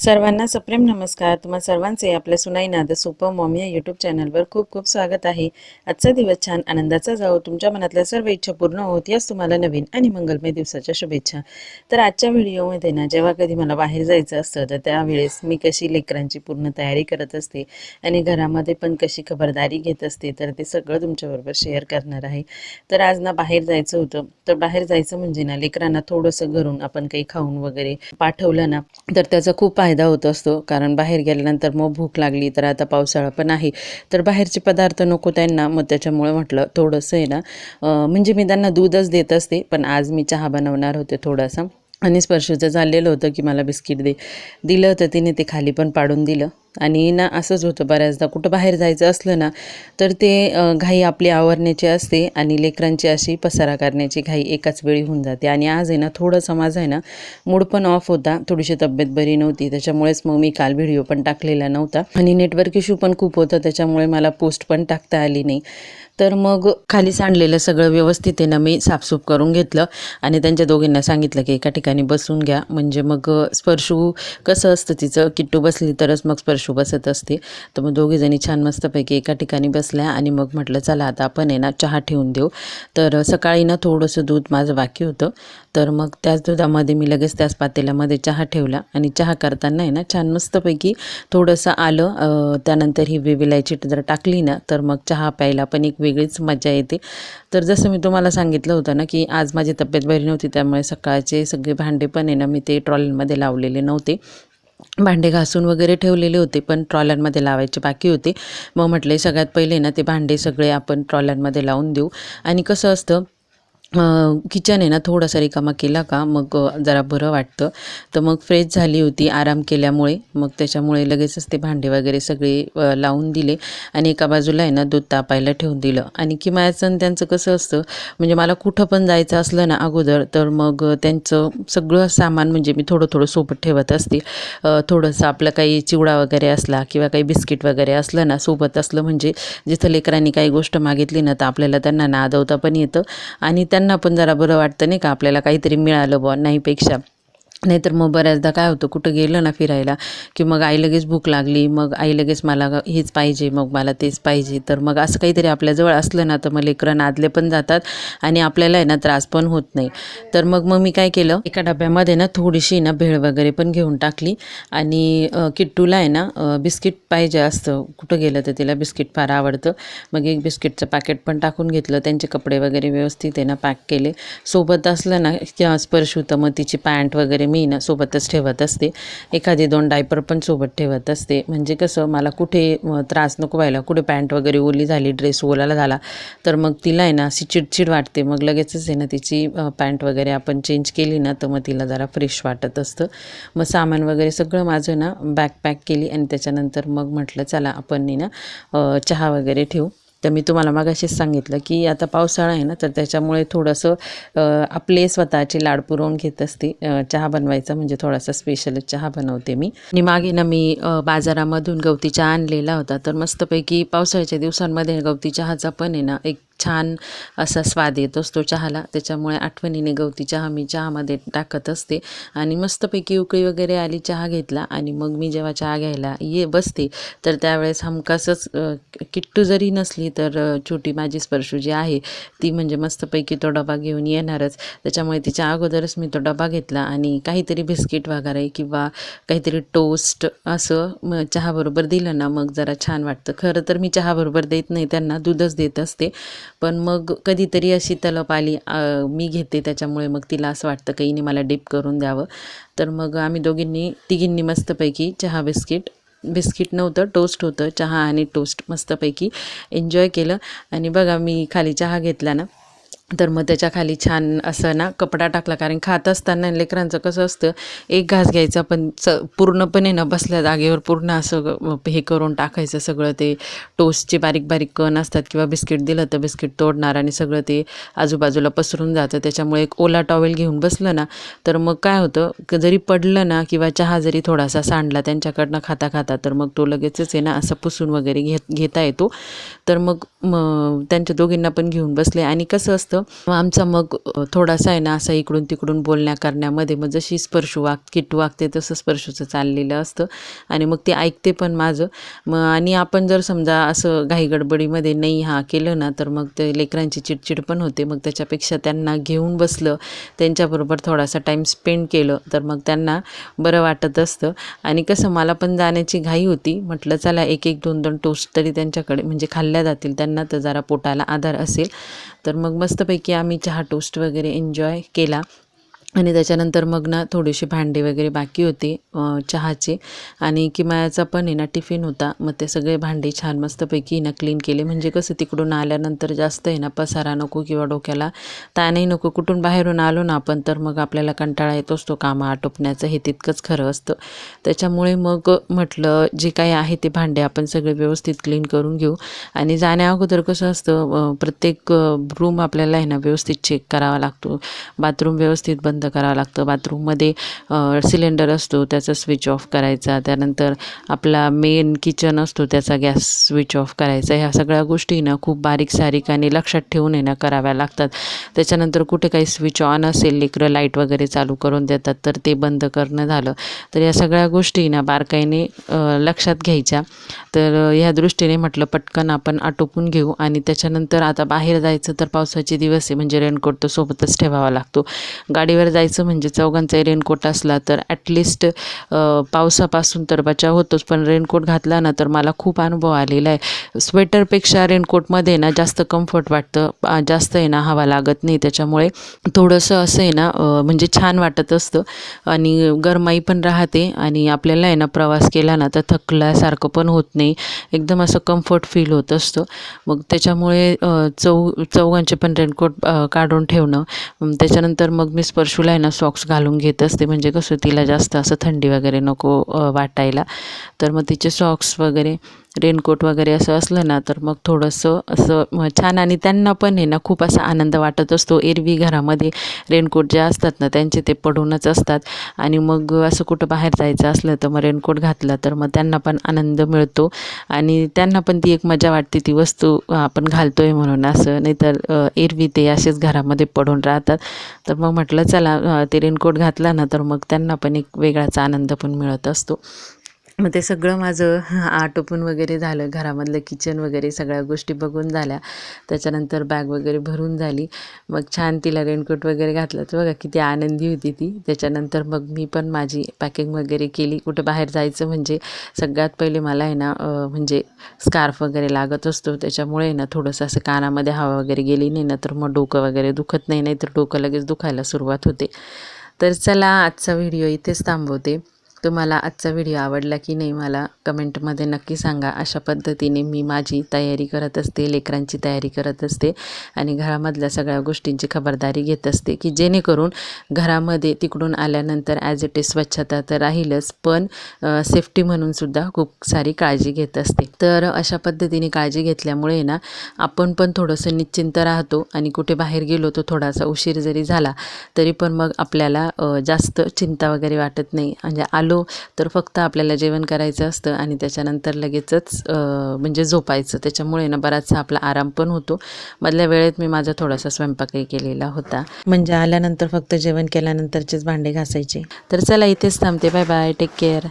सर्वांना सप्रेम नमस्कार. तुम्हा सर्वांचे आपल्या सुनाई नाद सुपर मॉम या यूट्यूब चॅनलवर खूप खूप स्वागत आहे. आजचा दिवस छान आनंदाचा जाओ तुमच्या मनातल्या सर्व इच्छा पूर्ण होत याच तुम्हाला नवीन आणि मंगलमय दिवसाच्या शुभेच्छा. तर आजच्या व्हिडिओमध्ये ना जेव्हा कधी मला बाहेर जायचं असतं तर त्यावेळेस मी कशी लेकरांची पूर्ण तयारी करत असते आणि घरामध्ये पण कशी खबरदारी घेत असते तर ते सगळं तुमच्याबरोबर शेअर करणार आहे. तर आज ना बाहेर जायचं होतं. तर बाहेर जायचं म्हणजे ना लेकरांना थोडंसं घरून आपण काही खाऊन वगैरे पाठवलं ना तर त्याचा खूप फायदा होत असतो. कारण बाहेर गेल्यानंतर मग भूक लागली तर आता पावसाळा पण आहे. तर बाहेरचे पदार्थ नको त्यांना. मग त्याच्यामुळे म्हटलं थोडंसं आहे ना म्हणजे मी त्यांना दूधच देत असते. पण आज मी चहा बनवणार होते थोडासा. आणि स्पर्शचं चाललेलं होतं की मला बिस्किट दे. दिलं तर तिने ते खाली पण पाडून दिलं. आणि ना असंच होतं बऱ्याचदा. कुठं बाहेर जायचं असलं ना तर ते घाई आपली आवरण्याची असते आणि लेकरांची अशी पसारा करण्याची घाई एकाच वेळी होऊन जाते. आणि आज आहे ना थोडंसं माझं आहे ना मूड पण ऑफ होता. थोडीशी तब्येत बरी नव्हती. त्याच्यामुळेच मग मी काल व्हिडिओ पण टाकलेला नव्हता. आणि नेटवर्क इश्यू पण खूप होतं. त्याच्यामुळे मला पोस्ट पण टाकता आली नाही. तर मग खाली सांडलेलं सगळं व्यवस्थित आहे ना मी साफसूफ करून घेतलं आणि त्यांच्या दोघींना सांगितलं की एका ठिकाणी बसून घ्या. म्हणजे मग स्पर्शू कसं असतं तिचं? किट्टू बसली तरच मग स्पर्श बसत असते. तर मग दोघीजणी छान मस्तपैकी एका ठिकाणी बसल्या आणि मग म्हटलं चला आता आपण आहे ना चहा ठेवून देऊ. तर सकाळी ना थोडंसं दूध माझं बाकी होतं. तर मग त्याच दुधामध्ये मी लगेच त्याच पातेल्यामध्ये चहा ठेवला आणि चहा करताना आहे ना छान मस्तपैकी थोडंसं आलं. त्यानंतर ही वेविलायची जर टाकली ना तर मग चहा प्यायला पण एक वेगळीच मजा येते. तर जसं मी तुम्हाला सांगितलं होतं ना की आज माझी तब्येत बरी नव्हती त्यामुळे सकाळचे सगळे भांडे पण आहे ना मी ते ट्रॉलीमध्ये लावलेले नव्हते. भांडे घासून वगैरे ठेवलेले होते पण ट्रॉलरमध्ये लावायचे बाकी होते. मग म्हटले सगळ्यात पहिले ना ते भांडे सगळे आपण ट्रॉलरमध्ये लावून देऊ. आणि कसं असतं किचन आहे ना थोडासा रिकामा केला का मग जरा बरं वाटतं. तर मग फ्रेश झाली होती आराम केल्यामुळे. मग त्याच्यामुळे लगेचच ते भांडे वगैरे सगळे लावून दिले. आणि एका बाजूला आहे ना दूध तापायला ठेवून दिलं. आणि किमायाचं त्यांचं कसं असतं म्हणजे मला कुठं पण जायचं असलं ना अगोदर तर मग त्यांचं सगळं सामान म्हणजे मी थोडं थोडं सोबत ठेवत असते. थोडंसं आपलं काही चिवडा वगैरे असला किंवा काही बिस्किट वगैरे असलं ना सोबत असलं म्हणजे जिथं लेकरांनी काही गोष्ट मागितली ना तर आपल्याला त्यांना नादवता पण येतं. आणि त्या त्यांना पण जरा बरं वाटतं नाही का? आपल्याला काहीतरी मिळालं बुवा नाहीपेक्षा. नाहीतर मग बऱ्याचदा काय होतं कुठं गेलं ना फिरायला की मग आई लगेच भूक लागली मग आई लगेच मला हेच पाहिजे मग मला तेच पाहिजे. तर मग असं काहीतरी आपल्याजवळ असलं ना तर मग लेकरं नादले पण जातात आणि आपल्याला आहे ना त्रास पण होत नाही. तर मग मग मी काय केलं एका डब्यामध्ये ना थोडीशी ना भेळ वगैरे पण घेऊन टाकली आणि किट्टूला आहे ना बिस्किट पाहिजे असतं. कुठं गेलं तर तिला बिस्किट फार आवडतं. मग एक बिस्किटचं पॅकेट पण टाकून घेतलं. त्यांचे कपडे वगैरे व्यवस्थित आहे ना पॅक केले. सोबत असलं ना किंवा स्पर्श होतं मग तिची पॅन्ट वगैरे मी ना सोबतच ठेवत असते. एखादी दोन डायपर पण सोबत ठेवत असते. म्हणजे कसं मला कुठे त्रास नको व्हायला. कुठे पॅन्ट वगैरे ओली झाली ड्रेस ओलाला झाला तर मग तिला आहे ना अशी चिडचिड वाटते. मग लगेचच आहे ना तिची पॅन्ट वगैरे आपण चेंज केली ना तर मग तिला जरा फ्रेश वाटत असतं. मग सामान वगैरे सगळं माझं ना बॅग पॅक केली आणि त्याच्यानंतर मग म्हटलं चला आपण ना चहा वगैरे ठेवू. तर मी तुम्हाला मागाशीच सांगितलं की आता पावसाळा आहे ना तर त्याच्यामुळे थोडंसं आपले स्वतःचे लाड पुरवून घेत असते. चहा बनवायचा म्हणजे थोडासा स्पेशल चहा बनवते मी. आणि मागे ना मी बाजारामधून गवती चहा आणलेला होता. तर मस्तपैकी पावसाळ्याच्या दिवसांमध्ये गवती चहाचा पण आहे ना एक छान असा स्वाद येत असतो चहाला. त्याच्यामुळे आठवणीने गवती चहा मी चहामध्ये टाकत असते. आणि मस्तपैकी उकळी वगैरे आली चहा घेतला आणि मग मी जेव्हा चहा घ्यायला ये बसते तर त्यावेळेस हमखासच किट्टू जरी नसली तर छोटी माझी स्पर्शू जी आहे ती म्हणजे मस्तपैकी तो डबा घेऊन येणारच. त्याच्यामुळे तिच्या अगोदरच मी तो डबा घेतला आणि काहीतरी बिस्किट वगैरे किंवा काहीतरी टोस्ट असं मग चहाबरोबर दिलं ना मग जरा छान वाटतं. खरं तर मी चहाबरोबर देत नाही त्यांना दूधच देत असते. पण मग कधीतरी अशी तलप आली मी घेते त्याच्यामुळे मग तिला असं वाटतं की हिने मला डिप करून द्यावं. तर मग आम्ही दोघींनी तिघींनी मस्तपैकी चहा बिस्किट बिस्किट नव्हतं टोस्ट होतं चहा आणि टोस्ट मस्तपैकी एन्जॉय केलं. आणि बघा मी खाली चहा घेतला ना तर मग त्याच्याखाली छान असं ना कपडा टाकला कारण खात असताना लेकरांचं कसं असतं एक घास घ्यायचा पण च पूर्णपणे न बसल्या जागेवर पूर्ण असं हे करून टाकायचं सगळं ते टोस्टचे बारीक बारीक कण असतात किंवा बिस्किट दिलं तर बिस्किट तोडणार आणि सगळं ते आजूबाजूला पसरून जातं. त्याच्यामुळे एक ओला टॉवेल घेऊन बसलं ना तर मग काय होतं जरी पडलं ना किंवा चहा जरी थोडासा सांडला त्यांच्याकडनं खाता खाता तर मग तो लगेचच आहे ना असं पुसून वगैरे घेत घेता येतो. तर मग म त्यांच्या दोघींना पण घेऊन बसले. आणि कसं असतं होतं मग आमचा मग थोडासा आहे ना असा इकडून तिकडून बोलण्या करण्यामध्ये मग जशी स्पर्शू वाग किट्टू वागते तसं स्पर्शूचं चाललेलं असतं. आणि मग ते ऐकते पण माझं. मग आणि आपण जर समजा असं घाईगडबडीमध्ये नाही हा केलं ना तर मग ते लेकरांची चिडचिड पण होते. मग त्याच्यापेक्षा त्यांना घेऊन बसलं त्यांच्याबरोबर थोडासा टाईम स्पेंड केलं तर मग त्यांना बरं वाटत असतं. आणि कसं मला पण जाण्याची घाई होती. म्हटलं चला एक एक दोन दोन टोस्ट तरी त्यांच्याकडे म्हणजे खाल्ल्या जातील. त्यांना तर जरा पोटाला आधार असेल. तर मग मस्त मस्तपैकी आम्ही चहा टोस्ट वगैरे एन्जॉय केला. आणि त्याच्यानंतर मग ना थोडेसे भांडे वगैरे बाकी होते चहाची चहाचे. आणि किमायाचा पण आहे ना टिफिन होता. मग ते सगळे भांडे छान मस्तपैकी ना क्लीन केले. म्हणजे कसं तिकडून आल्यानंतर जास्त आहे ना पसारा नको किंवा डोक्याला. ताणही नको. कुठून बाहेरून आलो ना आपण तर मग आपल्याला कंटाळा येत असतो कामं आटोपण्याचं. हे तितकंच खरं असतं. त्याच्यामुळे मग म्हटलं जे काही आहे ते भांडे आपण सगळे व्यवस्थित क्लीन करून घेऊ. आणि जाण्या अगोदर कसं असतं प्रत्येक रूम आपल्याला आहे ना व्यवस्थित चेक करावा लागतो. बाथरूम व्यवस्थित बंद बंद करावं लागतं. बाथरूममध्ये सिलेंडर असतो त्याचा स्विच ऑफ करायचा. त्यानंतर आपला मेन किचन असतो त्याचा गॅस स्विच ऑफ करायचा. ह्या सगळ्या गोष्टी ना खूप बारीक सारीक आणि लक्षात ठेवून आहे ना कराव्या लागतात. त्याच्यानंतर कुठे काही स्विच ऑन असेल लेकरं लाइट वगैरे चालू करून देतात तर ते बंद करणं झालं. तर या सगळ्या गोष्टी ना बारकाईने लक्षात घ्यायच्या. तर ह्या दृष्टीने म्हटलं पटकन आपण आटोपून घेऊ आणि त्याच्यानंतर आता बाहेर जायचं तर पावसाचे दिवस आहे. म्हणजे रेनकोट तो सोबतच ठेवावा लागतो. गाडीवर जायचं म्हणजे चौघांचाही रेनकोट असला तर ॲटलिस्ट पावसापासून तर बचाव होतोच. पण रेनकोट घातला ना तर मला खूप अनुभव आलेला आहे. स्वेटरपेक्षा रेनकोटमध्ये ना जास्त कम्फर्ट वाटतं. जास्त आहे ना हवा लागत नाही. त्याच्यामुळे थोडंसं असं आहे ना म्हणजे छान वाटत असतं. आणि गरमाई पण राहते. आणि आपल्याला आहे ना प्रवास केला ना तर थकल्यासारखं पण होत नाही. एकदम असं कम्फर्ट फील होत असतं. मग त्याच्यामुळे चौ चौघांचे पण रेनकोट काढून ठेवणं. त्याच्यानंतर मग मी स्पर्श स्पर्शूला आहे ना सॉक्स घालून घेत असते. म्हणजे कसं तिला जास्त असं थंडी वगैरे नको वाटायला. तर मग तिचे सॉक्स वगैरे रेनकोट वगैरे असं असलं ना तर मग थोडंसं असं छान आणि त्यांना पण आहे ना खूप असा आनंद वाटत असतो. एरवी घरामध्ये रेनकोट जे असतात ना त्यांचे ते पडूनच असतात. आणि मग असं कुठं बाहेर जायचं असलं तर मग रेनकोट घातला तर मग त्यांना पण आनंद मिळतो. आणि त्यांना पण ती एक मजा वाटते ती वस्तू आपण घालतो आहे म्हणून असं. नाहीतर एरवी ते असेच घरामध्ये पडून राहतात. तर मग म्हटलं चला ते रेनकोट घातला ना तर मग त्यांना पण एक वेगळाच आनंद पण मिळत असतो. मग ते सगळं माझं आटोपून वगैरे झालं. घरामधलं किचन वगैरे सगळ्या गोष्टी बघून झाल्या. त्याच्यानंतर बॅग वगैरे भरून झाली. मग छान तिला रेनकोट वगैरे घातलं. तर बघा किती आनंदी होती ती. त्याच्यानंतर मग मी पण माझी पॅकिंग वगैरे केली. कुठे बाहेर जायचं म्हणजे सगळ्यात पहिले मला आहे ना म्हणजे स्कार्फ वगैरे लागत असतो. त्याच्यामुळे आहे ना थोडंसं असं कानामध्ये हवा वगैरे गेली नाही ना तर मग डोकं वगैरे दुखत नाही. नाही तर डोकं लगेच दुखायला सुरुवात होते. तर चला आजचा व्हिडिओ इथेच थांबवते. तुम्हाला आजचा व्हिडिओ आवडला की नाही मला कमेंटमध्ये नक्की सांगा. अशा पद्धतीने मी माझी तयारी करत असते लेकरांची तयारी करत असते आणि घरामधल्या सगळ्या गोष्टींची खबरदारी घेत असते की जेणेकरून घरामध्ये तिकडून आल्यानंतर ॲज इट इज स्वच्छता तर राहीलच पण सेफ्टी म्हणून सुद्धा खूप सारी काळजी घेत असते. तर अशा पद्धतीने काळजी घेतल्यामुळे ना आपण पण थोडंसं निश्चिंत राहतो आणि कुठे बाहेर गेलो तो थोडासा उशीर जरी झाला तरी पण मग आपल्याला जास्त चिंता वगैरे वाटत नाही. म्हणजे आलो तर फक्त आपल्याला जेवण करायचं असतं आणि त्याच्यानंतर लगेचच म्हणजे झोपायचं. त्याच्यामुळे ना बराचसा आपला आराम पण होतो. मधल्या वेळेत मी माझा थोडासा स्वयंपाकही केलेला होता. म्हणजे आल्यानंतर फक्त जेवण केल्यानंतरचेच भांडे घासायचे? तर चला इथेच थांबते. Bye bye. Take care